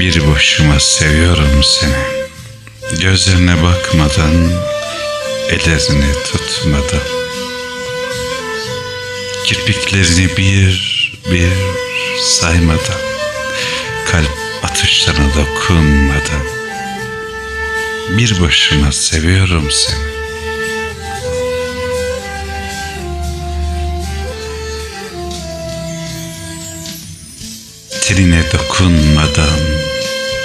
Bir başıma seviyorum seni. Gözlerine bakmadan, ellerini tutmadan. Kirpiklerini bir bir saymadan. Kalp atışlarına dokunmadan. Bir başıma seviyorum seni. Tenine dokunmadan,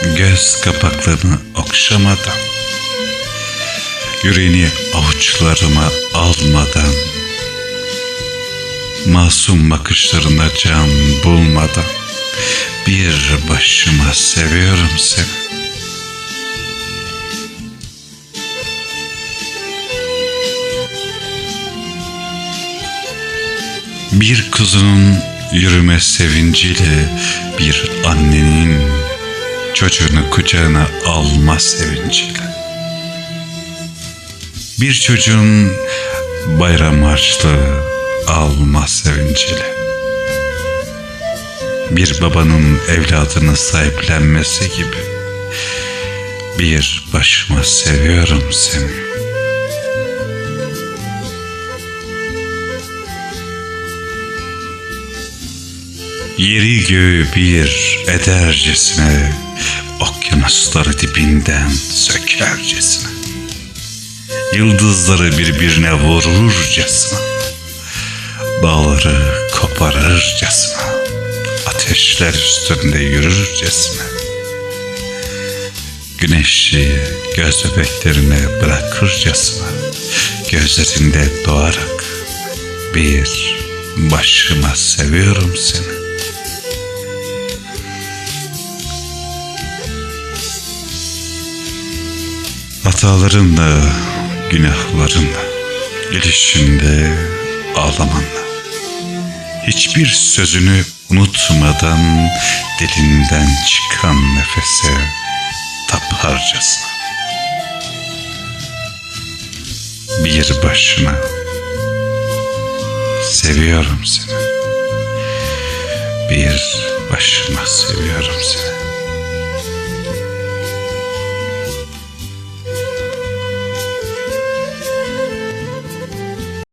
göz kapaklarını okşamadan, yüreğini avuçlarıma almadan, masum bakışlarına can bulmadan, bir başıma seviyorum seni. Bir kuzunun yürüme sevinciyle bir annenin çocuğunu kucağına alma sevinciyle. Bir çocuğun bayram harçlığı alma sevinciyle. Bir babanın evladını sahiplenmesi gibi bir başıma seviyorum seni. Yeri göğü bir edercesine, okyanusları dibinden sökercesine, yıldızları birbirine vururcasına, dağları koparırcasına, ateşler üstünde yürürcesine, güneşi göz bebeklerine bırakırcasına, gözlerinde doğarak bir başıma seviyorum seni. Hatalarınla, günahlarınla, gelişinde, ağlamanla. Hiçbir sözünü unutmadan dilinden çıkan nefese taparcasına. Bir başına seviyorum seni. Bir başıma seviyorum seni.